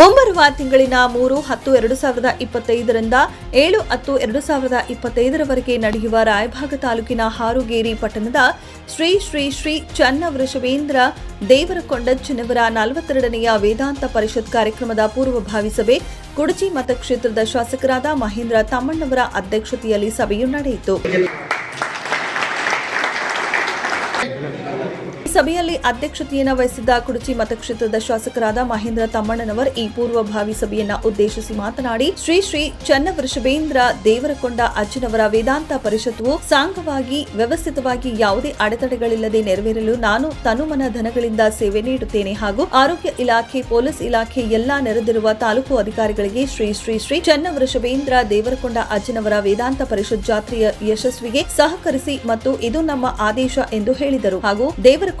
ಮುಂಬರುವ ತಿಂಗಳಿನ ಮೂರು, ಹತ್ತು, ಎರಡು ಸಾವಿರದ ಇಪ್ಪತ್ತೈದರಿಂದ ಏಳು, ಹತ್ತು, ಎರಡು ಸಾವಿರದ ಇಪ್ಪತ್ತೈದರವರೆಗೆ ನಡೆಯುವ ರಾಯಭಾಗ ತಾಲೂಕಿನ ಹಾರುಗೇರಿ ಪಟ್ಟಣದ ಶ್ರೀ ಶ್ರೀ ಶ್ರೀ ಚನ್ನ ದೇವರಕೊಂಡ ದೇವರಕೊಂಡಜ್ಜನವರ ನಲವತ್ತೆರಡನೆಯ ವೇದಾಂತ ಪರಿಷತ್ ಕಾರ್ಯಕ್ರಮದ ಪೂರ್ವಭಾವಿ ಸಭೆ ಕುಡಚಿ ಮತಕ್ಷೇತ್ರದ ಶಾಸಕರಾದ ಮಹೇಂದ್ರ ತಮ್ಮಣ್ಣವರ ಅಧ್ಯಕ್ಷತೆಯಲ್ಲಿ ಸಭೆಯು ನಡೆಯಿತು. ಸಭೆಯಲ್ಲಿ ಅಧ್ಯಕ್ಷತೆಯನ್ನು ವಹಿಸಿದ್ದ ಕುಡಚಿ ಮತಕ್ಷೇತ್ರದ ಶಾಸಕರಾದ ಮಹೇಂದ್ರ ತಮ್ಮಣ್ಣನವರ್ ಈ ಪೂರ್ವಭಾವಿ ಸಭೆಯನ್ನ ಉದ್ದೇಶಿಸಿ ಮಾತನಾಡಿ, ಶ್ರೀ ಶ್ರೀ ಚನ್ನವೃಷಭೇಂದ್ರ ದೇವರಕೊಂಡ ಅಜ್ಜನವರ ವೇದಾಂತ ಪರಿಷತ್ತು ಸಾಂಗವಾಗಿ, ವ್ಯವಸ್ಥಿತವಾಗಿ ಯಾವುದೇ ಅಡೆತಡೆಗಳಿಲ್ಲದೆ ನೆರವೇರಲು ನಾನು ತನುಮನ ಧನಗಳಿಂದ ಸೇವೆ ನೀಡುತ್ತೇನೆ ಹಾಗೂ ಆರೋಗ್ಯ ಇಲಾಖೆ, ಪೊಲೀಸ್ ಇಲಾಖೆ ಎಲ್ಲಾ ನೆರೆದಿರುವ ತಾಲೂಕು ಅಧಿಕಾರಿಗಳಿಗೆ ಶ್ರೀ ಶ್ರೀ ಶ್ರೀ ಚನ್ನವೃಷಭೇಂದ್ರ ದೇವರಕೊಂಡ ಅಜ್ಜನವರ ವೇದಾಂತ ಪರಿಷತ್ ಜಾತ್ರೆಯ ಯಶಸ್ವಿಗೆ ಸಹಕರಿಸಿ ಮತ್ತು ಇದು ನಮ್ಮ ಆದೇಶ ಎಂದು ಹೇಳಿದರು ಹಾಗೂ ದೇವರಕೊಂಡ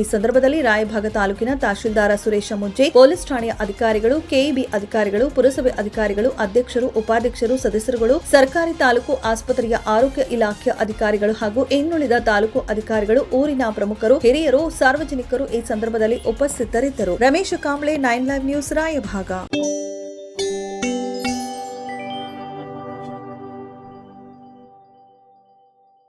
ಈ ಸಂದರ್ಭದಲ್ಲಿ ರಾಯಭಾಗ ತಾಲೂಕಿನ ತಹಶೀಲ್ದಾರ ಸುರೇಶ ಮುಜ್ಜೆ ಪೊಲೀಸ್ ಠಾಣೆಯ ಅಧಿಕಾರಿಗಳು, ಕೆಇಬಿ ಅಧಿಕಾರಿಗಳು, ಪುರಸಭೆ ಅಧಿಕಾರಿಗಳು, ಅಧ್ಯಕ್ಷರು, ಉಪಾಧ್ಯಕ್ಷರು, ಸದಸ್ಯರುಗಳು, ಸರ್ಕಾರಿ ತಾಲೂಕು ಆಸ್ಪತ್ರೆಯ ಆರೋಗ್ಯ ಇಲಾಖೆಯ ಅಧಿಕಾರಿಗಳು ಹಾಗೂ ಇನ್ನುಳಿದ ತಾಲೂಕು ಅಧಿಕಾರಿಗಳು, ಊರಿನ ಪ್ರಮುಖರು, ಹಿರಿಯರು, ಸಾರ್ವಜನಿಕರು ಈ ಸಂದರ್ಭದಲ್ಲಿ ಉಪಸ್ಥಿತರಿದ್ದರು. Ramesh Kamble, nine live news, Raybag.